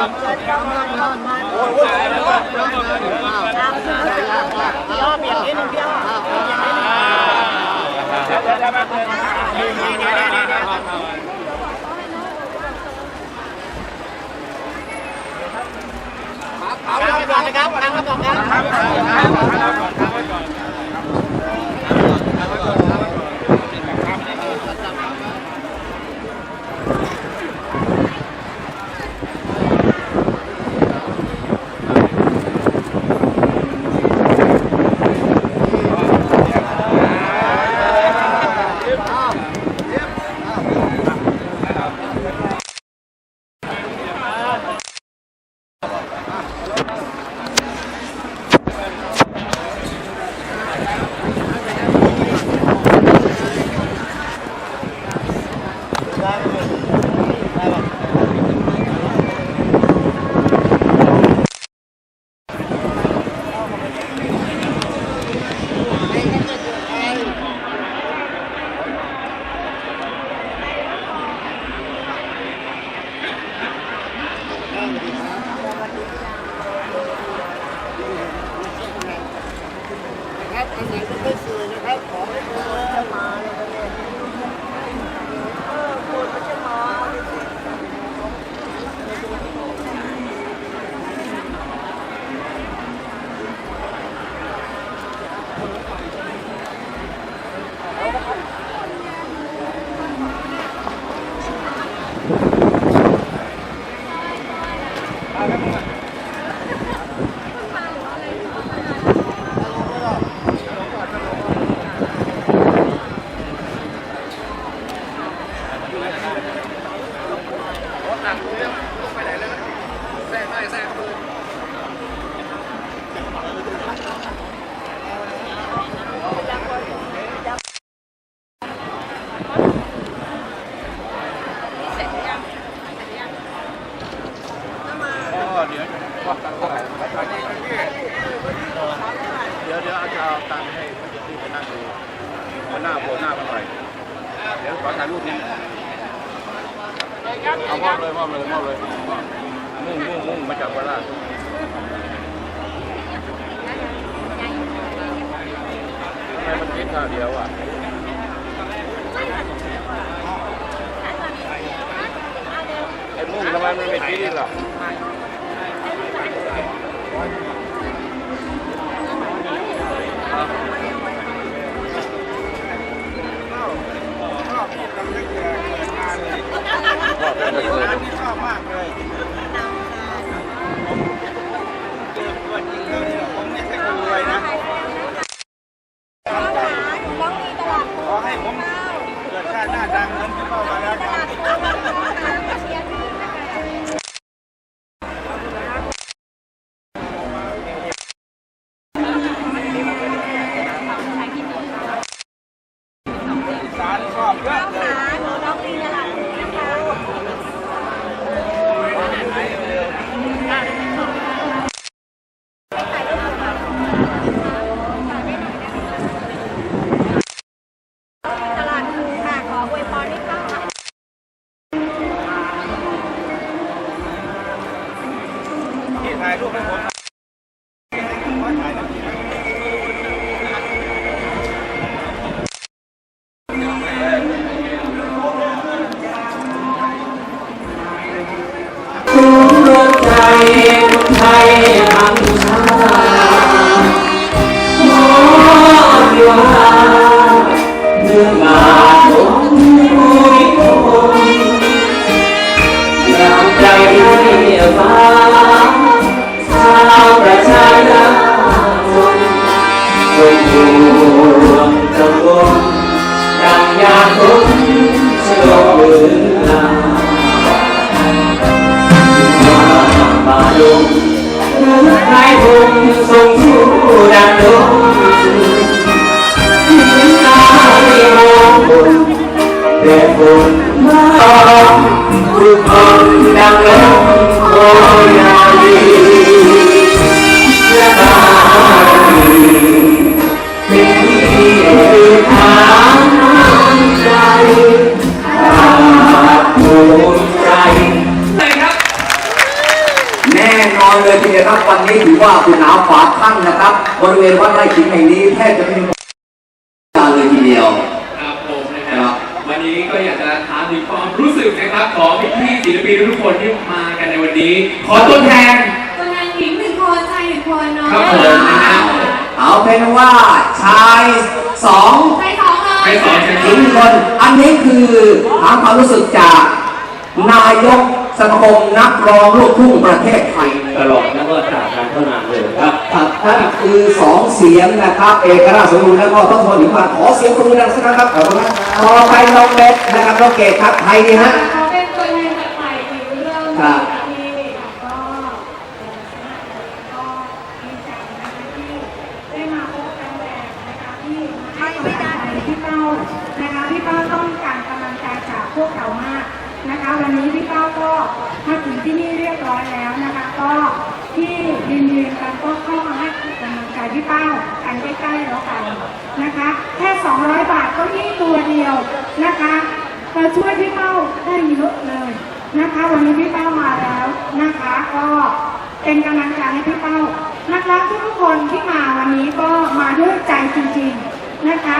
ย่อเบียดนิดนึงพี่อ้อเอาไปก่อนนะครับทางกระบอกครับ ครับ อันไหนก็ไม่สวยนะครับขอให้คุณจะมาเลยเนี่ยเออคุณจะมาเลยเดี๋ยวเดี๋ยวอาจจะเอาตังค์ให้ที่ไปนั่งดูวัน หน้าโบหน้ากันไปเดี๋ยวขอถ่ายรูปนี้เอามอบเลยมอบเลยมอบเลยมุ่งมุ่งมุ่งมาจากวาราชทำไมมันคิดท่าเดียวอะไอ้มุ่งทำไมมันไม่คิดล่ะช คนไทยอัง ใครคงทรงผู้ดังดงยิ้มตา ว่าคุณหนาวฝาข้างนะครับ บริเวณวัดไร่ขิงแห่งนี้แทบจะไม่มีการเลยทีเดียวครับผมนะครับวันนี้ก็อยากจะถามถึงความรู้สึกนะครับของพี่ๆศิลปินทุกคนที่มากันในวันนี้ ขอตัวแทนตัวแทนหญิงหนึ่งคนชายหนึ่งคนเนาะครับผมนะครับเอาเป็นว่าชายสองไปสองเลยไปสองเชิญหญิงหนึ่งคน อันนี้คือถามความรู้สึกจากนายก สมาคมนักร้องลูกทุ่งประเทศไทยตลอดแล้วก็จากการเท่านานเลยครับครับนั่นคือสองเสียงนะครับ เอกราชสมบูรณ์แล้วก็ต้องทนถึงมาขอเสียงปรบมือดังสักครั้งครับขอบคุณครับต่อไปน้องเบสนะครับน้องเกดครับไทยดีฮะเขาเป็นตัวแทนจากฝ่ายหญิงเริ่มครับ ที่ก็ก็ดีใจนะคะที่ได้มาพบกันแบบนะคะที่ให้กำลังใจพี่เป้านะคะพี่เป้าต้องการกำลังใจจากพวกเรามากนะคะ วันนี้พี่เป้าก็มาถึงที่นี่เรียบร้อยแล้วนะคะ ก็ ที่ยืนยืนกันก็เข้ามาให้กำลังใจพี่เป้ากันใกล้ๆแล้วกันนะคะ แค่ 200 บาทก็นี่ตัวเดียวนะคะเราช่วยพี่เป้าได้เยอะเลยนะคะ วันนี้พี่เป้ามาแล้วนะคะ ก็เป็นกำลังใจให้พี่เป้านักร้องทุกคนที่มาวันนี้ก็มาด้วยใจจริงๆนะคะ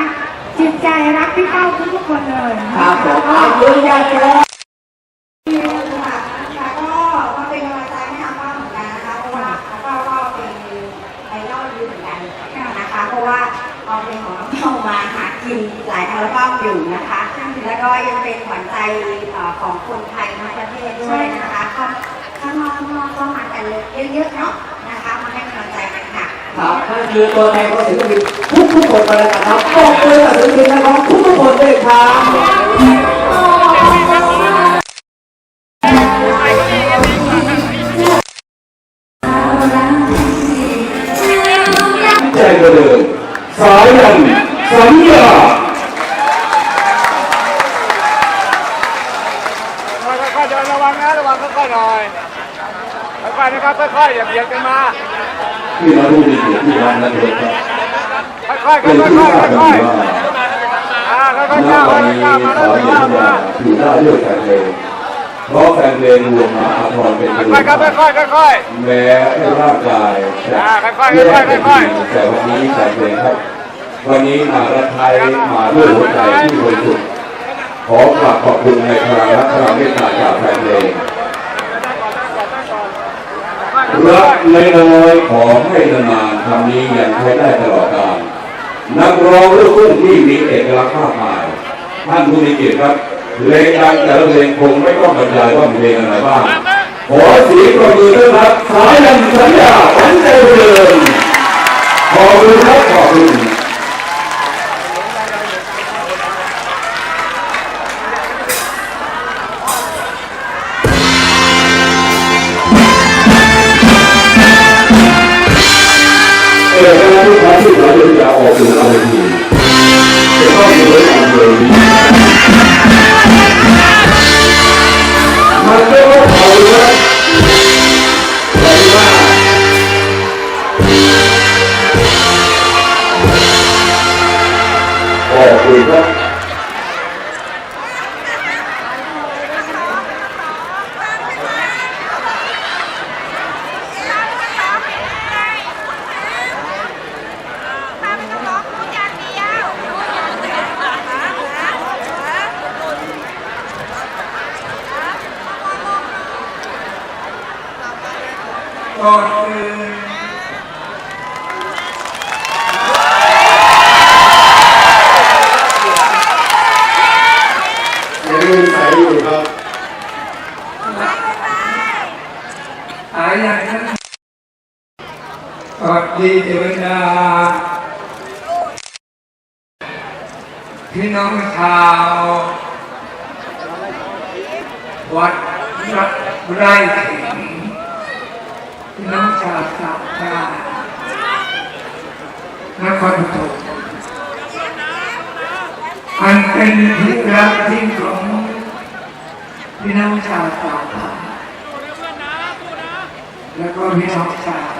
จิตใจรักพี่เป้าทุกๆคนเลยครับผมเอายืนยันเลายอัลบั้มอยู่นะคะ แล้วก็ยังเป็นขวัญใจของคนไทยทั้งประเทศด้วยนะคะก็ข้างนอกข้างนอกก็มากันเยอะๆเนาะนะคะมาให้กำลังใจกันค่ะครับนั่นคือตัวแทนของศิลปินทุกทุกคนไปแล้วนะครับขอบมือกับศิลปินนะครับทุกทุกคนด้วยครับ ค่อยๆเดินระวังนะระวังค่อยๆหน่อยค่อยๆนะครับค่อยๆอย่าเบียดกันมาที่มารู้ดีเกียรติที่ร้านนั้นเลยครับค่อยๆเป็นค่ที่อยทราบๆกันค่อยดีว่าๆอ่าค่อยณๆก้าววัมานนี้ก้าวมาสาแล้ววก้าวยันมาอยู่ได้ด้วยแฟนเพลงเพราะแฟนเพลงรวมมาอาภรณ์เป็นค่อยๆครับค่อยๆค่อยแม้ร่างกายจะอ่าค่อยๆแย่ค่อยๆเป็นค่อยดีแต่วันนี้แฟนเพลงครับ วันนี้มาระไทยมาด้วยหัวใจที่บริสุทธิ์ ขอกราบขอบคุณในพลังรักพลังเมตตาจากแฟนเพลงรักในน้อยขอให้นานๆคำนี้ยังใช้ได้ตลอดกาลนักร้องลูกทุ่งที่มีเอกลักษณ์มากมายท่านผู้มีเกียรติครับเพลงดังแต่ละเพลงคงไม่ต้องบรรยายว่าเพลงอะไรบ้างขอเสียงปรบมือด้วยครับสายันสัญญาขวัญใจเดินขอบคุณครับขอบคุณ เออแท้ที่เราจะออกสู่เอาเวทีจะต้องอยู่ด้วยกันเดิม พี่น้องชาว วัดรักไร่ขิงพี่น้องชาวสามชาตินครปฐมอันเป็นที่รักที่ของพี่น้องชาวสามชาแล้วก็พี่น้องชาว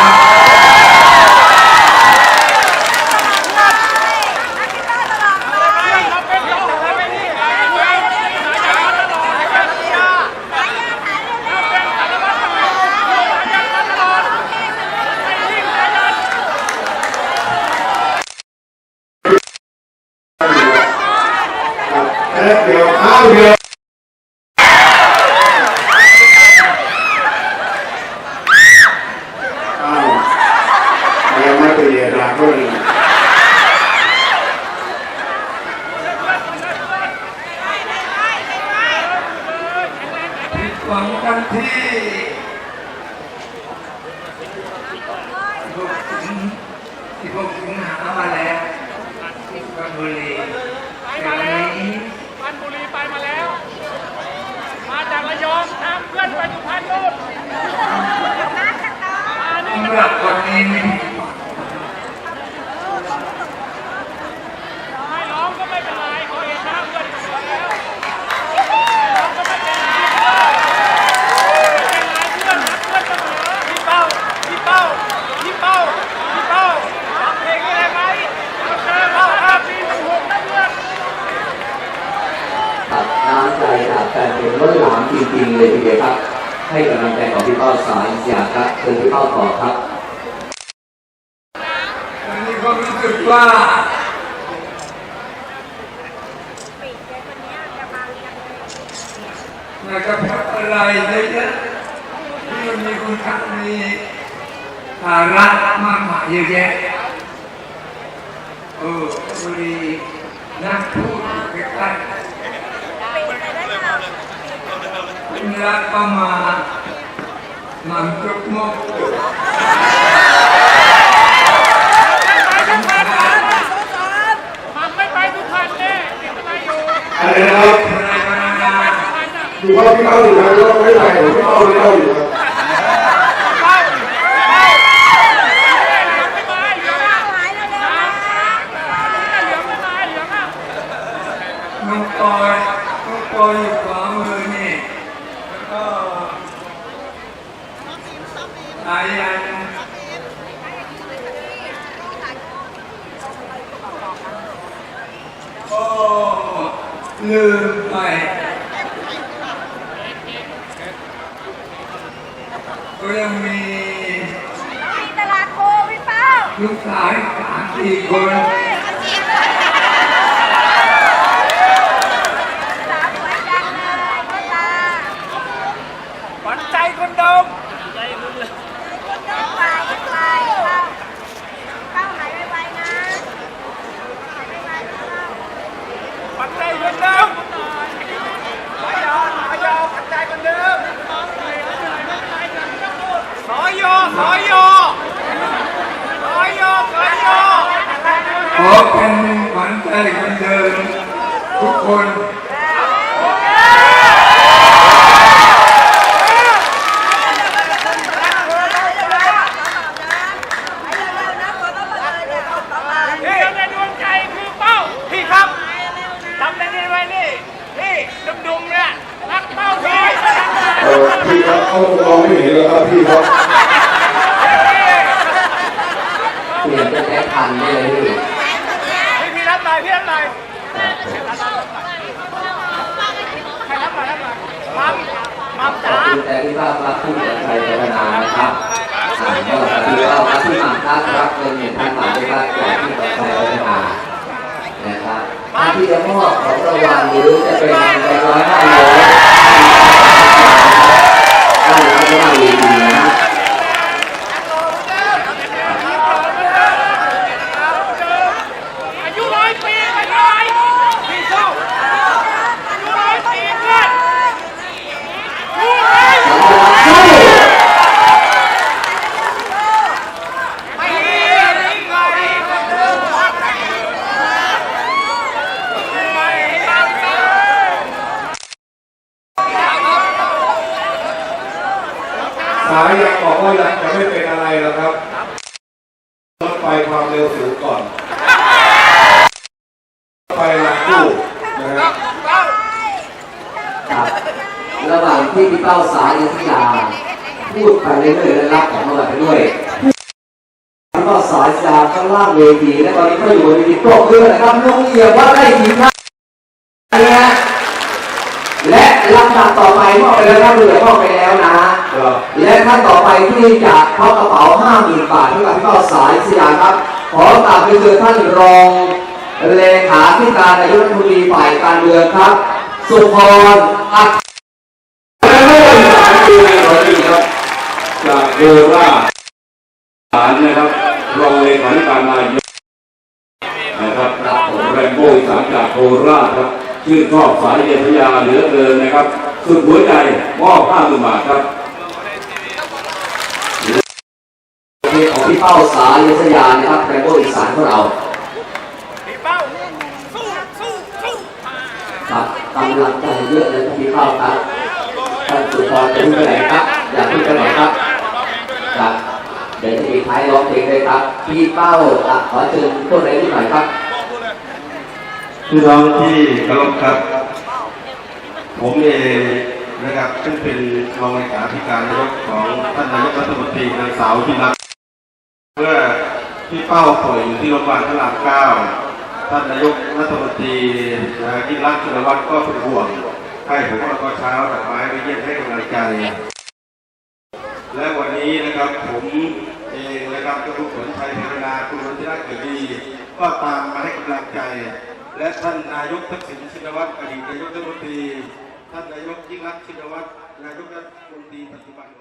นครสวรรค์ทุกท่าน ถูกครับถูกครับถูกครับ เดี๋ยวข้าวเดียวอ้าวยังไม่ไปเรียนราก็เลย หวังกันที่ที่พวกคุณหามาแล้วที่สุพรรณบุรีแต่วันนี้ ปันบุรีไปมาแล้ว มาจากระยองตามเพื่อนไปสุพรรณนู่นมานี่ สำหรับวันนี้ ไม่ร้องก็ไม่เป็นไรขอเห็นหน้าเพื่อนก็พอแล้วร้องก็ไม่เป็นไรไม่เป็นไรเพื่อนรักเพื่อนเสมอพี่เป้าพี่เป้าพี่เป้าพี่เป้าร้องเพลงอะไรไหมเอาเจอเข้าห้าปีหนึ่งหกนะเพื่อน ครับ น้ำใจจากแฟนเพลงล้นหลามจริงๆเลยทีเดียวครับ ให้กำลังใจของพี่เป้าสายอยากครับเชิญพี่เป้าต่อครับวันนี้ก็รู้สึกว่าอยากจะพักอะไรเยอะๆที่มันมีคุณค่ามีภาระมากมายเยอะแยะเออมีนักพูดใกล้ๆ คุณรักก็มามันจุกมกมันไม่ไปสุพรรณแน่เดี๋ยวอะไม่ไรนะครับอะไรกันนะอยู่ว่าพี่เข้าอยู่นะไม่ไปผมพี่เขาไม่เขาอยู่บ ไม่มาเหลืองอะเหลืองไม่มาเหลืองอะ น้องปอยน้องปอยอยู่ขวามือนี่แล้วก็ อายันโอ้ลืมไปก็ยังมีตลาดโคพี่เป้าลูกสาวอีกสามสี่คน สาวสวยจังเลยพ่อตา ขวัญใจคนดม ไปไปเข้าเข้าหายไวๆนะหายไวๆเข้า ขวัญใจคนเดิมขอยอขอยอขวัญใจคนเดิมขอยอขอยอขอยอขอยอ ขอเป็นขวัญใจคนเดิมทุกคนนี่ในดวงใจคือเป้าพี่ครับจำได้ไหมไว้นี่นี่ดุมๆเนี่ยรักเป้าพี่เออพี่ครับเขามองไม่เห็นเลยครับพี่ครับเปลี่ยนเป็นแบงค์พันได้เลยพี่พี่ พี่รับหน่อยพี่รับหน่อยใครรับหน่อยรับหน่อยมัมมัมขอจ๋าคุณแต่พี่เป้าครับผู้จัดใจพัฒนานะครับก็พี่เป้าครับที่หมั่นทักรับเงินหนึ่งพันบาทด้วยครับจากที่จัดใจพัฒนานะครับท่านที่จะมอบของรางวัลหรือจะเป็นแบงค์ร้อยห้าร้อยได้รับรางวัลดีๆนะ อายุร้อยปีไม่เป็นไรพี่สู้อายุร้อยปีเพื่อนสู้เลยไม่ดีไม่ไงไม่ตั้งใจ สายยังบอกว่ายังจะไม่เป็นอะไรแล้วครับรถไฟความเร็วสูงก่อนรถไฟรางคู่นะครับครับระหว่างที่พี่เป้าสายอยุธยาพูดไปเรื่อยๆและรับของราไปด้วยแล้วก็สายสาข้างล่างเวทีและตอนนี้ก็อยู่บนเวทีปรบมือนะครับน้องเอียว่าได้กี่ท่านนะฮะและลำดับต่อไปมอบไปแล้วนะเรือมอบไปแล้วนะ และท่านต่อไปที่จะเข้ากระเป๋า50,000บาทที่กับพี่ก้าสายสยามครับ ขอกราบไปเจอท่านรองเลขาธิการนายกรัฐมนตรีฝ่ายการเมืองครับ สุพรอัคครับจากโคราชฐานนะครับรองเลขาธิการนายกนะครับแรมโบ้สานจากโคราชครับชื่นชอบสายเยพยาเหลือเกินนะครับ สุดหัวใจมอบห้าหมื่นบาทครับ เป้าสายยศยานะครับแรมโบ้อีสานของเราพี่เป้าสู้สู้สู้ครับกำลังใจเยอะเลยครับพี่เป้าครับท่านสุพรจะพูดไปไหนครับอยากพูดไปไหนครับครับเดี๋ยวจะมีท้ายร้องเพลงด้วยครับพี่เป้าอะขอเชิญพวกไหนนิดหน่อยครับพี่น้องที่เคารพครับ ผมเองนะครับซึ่งเป็นรองเลขาธิการนายกของท่านนายกรัฐมนตรีนางสาวพิมพ์เมื่อ พี่เป้าป่วยอยู่ที่โรงพยาบาลพระรามเก้าท่านนายกรัฐมนตรีนะยิ่งรักชินวัตรก็เป็นห่วงให้ผมมาตอนเช้าดอกไม้ไปเยี่ยมให้กำลังใจ และวันนี้นะครับผมเองนะครับก็ทุกคนชัยเพรนาคุณวัฒนาเกิดดี ก็ตามมาให้กำลังใจ และท่านนายกทักษิณชินวัตรอดีตนายกรัฐมนตรีท่านนายกยิ่งรักชินวัตรนายกรัฐมนตรีปัจจุบัน